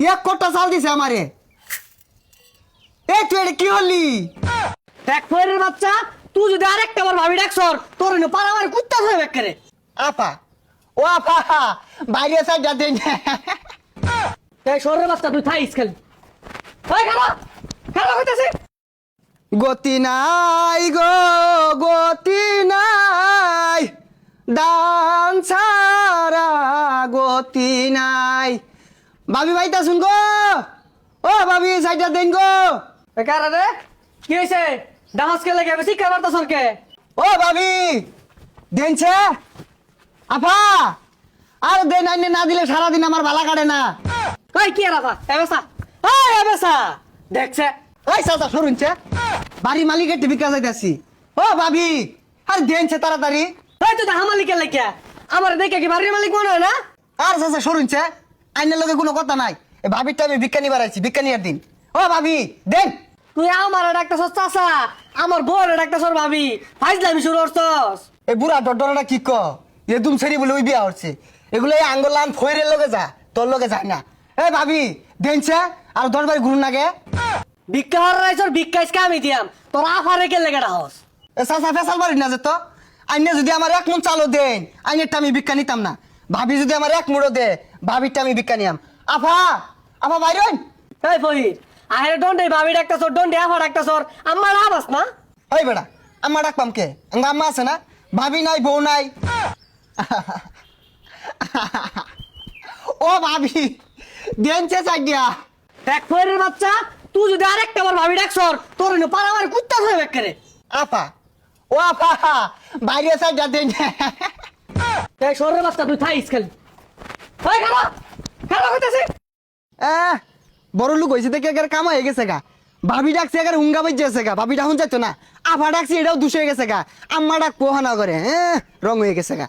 এক কোটা চাল দিছে আমারে। এই তুই এটা কি হলি? দেখ ফয়ের বাচ্চা তুই যদি আরেকটা বার ভাবি ডাকছর তোর এনে পালা আমার কুত্তা হয়ে বেকারে আপা। ও আপা বাইরে সাইডটা দেন। এই শহরের বাচ্চা তুই থাইস খেল। ওই খেলা খেলা হইতাছে। গতি নাই গো গতি নাই। দান ছাড়া গতি নাই। ভাবি ভাইতা শুন গো। ও ভাবি সাইডটা দেন গো। বেকার রে? কি হইছে? ডান্স কে লাগে বেশি খাবার তো সরকে ও ভাবি দেনছে আফা আর দেন আইনে না দিলে সারাদিন আমার ভালা কাটে না। ওই কি রাফা এবেসা। ওই এবেসা। দেখছে। ওই চাচা সরুনছে বাড়ি মালিকের টিভি কাজ যাইতাছি। ও ভাবি আর দেনছে তাড়াতাড়ি। ওই তো দেখা মালিকের লাগে আমার দেখে কি বাড়ির মালিক মনে হয় না? আর চাচা সরুনছে আইনের লগে কোনো কথা নাই। এ ভাবিরটা আমি বিজ্ঞানী বাড়াইছি বিজ্ঞানীর দিন। ও ভাবি দেন। তুই আমার ডাক্তার সস চাষা আমার বউর ডাক্তার সর ভাবি। ফাইজলামি শুরু করছস। এ বুড়া ডডরটা কি ক? এ দুম ছেড়ি বলে ওই বিয়া হচ্ছে। এগুলো এই আঙ্গলান ফয়ের লগে যা তোর লগে যায় না। এ ভাবি দেনছে আর দশ বাড়ি ঘুরুন আগে। ভিক্ষা হর রাইছর ভিক্ষা ইসকা আমি দিয়াম। তোর আফারে কে লেগে হস? এ চাচা ফেসাল বাড়ি না যেত আইনে যদি আমার এক মন চালও দেন আইনেরটা আমি বিজ্ঞা নিতাম না। ভাবি যদি আমার এক মুড়ো দে ভাবিরটা আমি বিজ্ঞা নিয়াম। আফা আফা বাইরন এই ফহির আহের ডন্ডে ভাবি ডাক্তার সর ডন্ডে আফা ডাক্তার সর আমার আবাস না? ওই বেড়া আম্মা ডাকপাম কে? আঙ্গা আম্মা আছে না? ভাবি নাই বউ নাই। ও ভাবি দেনছে সাইডিয়া দেখ ফহিরের বাচ্চা তুই যদি আরেকটা বার ভাবি ডাকছর তোর এনে পালা আমার কুত্তা হয়ে বেকারে আপা ও আপা বাইরে সাইডা দেন। এই শহরের বাচ্চা তুই থাইস খেল। এ, বড় লোক হয়েছে দেখে একের কাম হয়ে গেছে গা। ভাবি ডাকছে একের হুঙ্গা বাজছে গা। ভাবি ডাকুন যাইতো না। আফা ডাকছি, এটাও দুষে গেছে গা। আম্মা ডাক পোহানা করে হ্যাঁ রং হয়ে গেছে গা।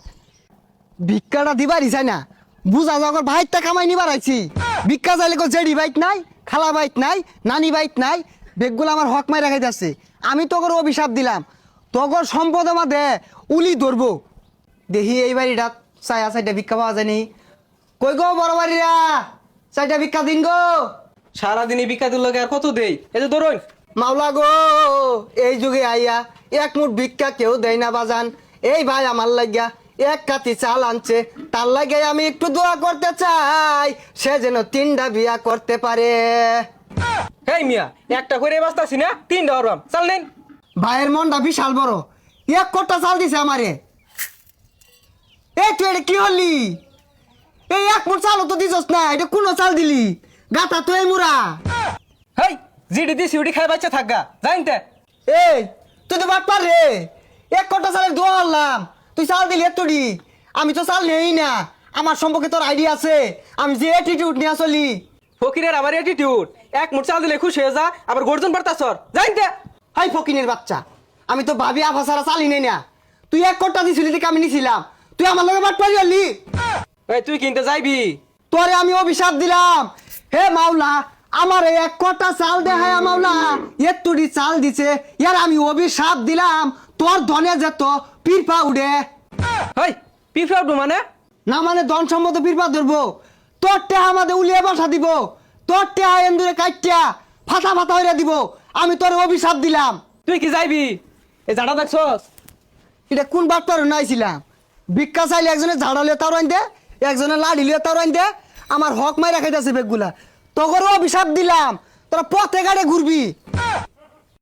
ভিক্ষাটা দিবারই চাই না। বুঝা যাওয়ার ভাইটা কামাই নিবার আইছি। ভিক্ষা চাইলে কো জেডি বাইক নাই, খালা বাইক নাই, নানি বাইক নাই। বেগগুলো আমার হক মাই রাখাই যাচ্ছে আমি তোকে অভিশাপ দিলাম। তোর সম্পদ আমার দে উলি ধরবো। দেখি এই বাড়িটা চায়া চাইটা ভিক্ষা পাওয়া যায়নি কই গো বড় বাড়িরা? চাইটা ভিক্ষা দিন গো। সারাদিন এই বিকাতুর লগে আর কত দেই? এই যে ধরুন। মাওলা গো এই যুগে আইয়া এক মুঠ ভিক্ষা কেউ দেয় না বাজান। এই ভাই আমার লাগিয়া এক কাতি চাল আনছে তার লাগে আমি একটু দোয়া করতে চাই সে যেন তিনটা বিয়া করতে পারে। হেই মিয়া একটা করে বাঁচতাছি না তিনটা হরবাম। চাল নেন। ভাইয়ের মনটা বিশাল বড়। এক কোটা চাল দিছে আমারে। এই তুই এটা কি হলি? এই এক মুঠ চালও তো দিছস না এটা কোনো চাল দিলি? গাতা তো এই মুরা হেই জিডি দি সিউডি খাই বাচ্চা থাকগা জানতে এই তুই তো বাটপার রে এক কোটা চালের দোয়া হলাম তুই চাল দিলি এতটি আমি তো চাল নেই না আমার সম্পর্কে তোর আইডিয়া আছে আমি যে অ্যাটিটিউড নিয়ে চলি। ফকিরের আবার অ্যাটিটিউড এক মুঠ চাল দিলে খুশি হয়ে যা আবার গর্জন পারতাছর জানতে হাই ফকিনের বাচ্চা আমি তো ভাবি আফা সারা চালি নেই না তুই এক কোটা দিছিলি দেখে আমি নিছিলাম তুই আমার লগে বাটপারি হলি এই তুই কিনতে যাইবি? তোরে আমি অভিশাপ দিলাম। হে মাওলা আমার এই এক কটা চাল দে হ্যাঁ মাওলা। এতুডি চাল দিছে ইয়ার আমি অভিশাপ দিলাম। তোর ধনে যেত পিরপা উড়ে। হেই পিফা উঠবো মানে? না মানে ধন সম্মত পিরপা ধরবো। তোর টেহা আমাদের উলিয়ে বসা দিব। তোর টেহা এন্দুরে কাটিয়া ফাটা ফাটা হইয়া দিব। আমি তোর অভিশাপ দিলাম। তুই কি যাইবি? এই জাডা দেখছস? এটা কোন বাটপার নাইছিলাম? ভিক্ষা চাইলে একজনে ঝাড়ালে তার আইন দে। একজনে লাড়ি লিয়ে তার আইন দে আমার হক মাই রাখাইতেছে বেগগুলা। তোকেরও অভিশাপ দিলাম, তোরা পথে গাড়ে ঘুরবি।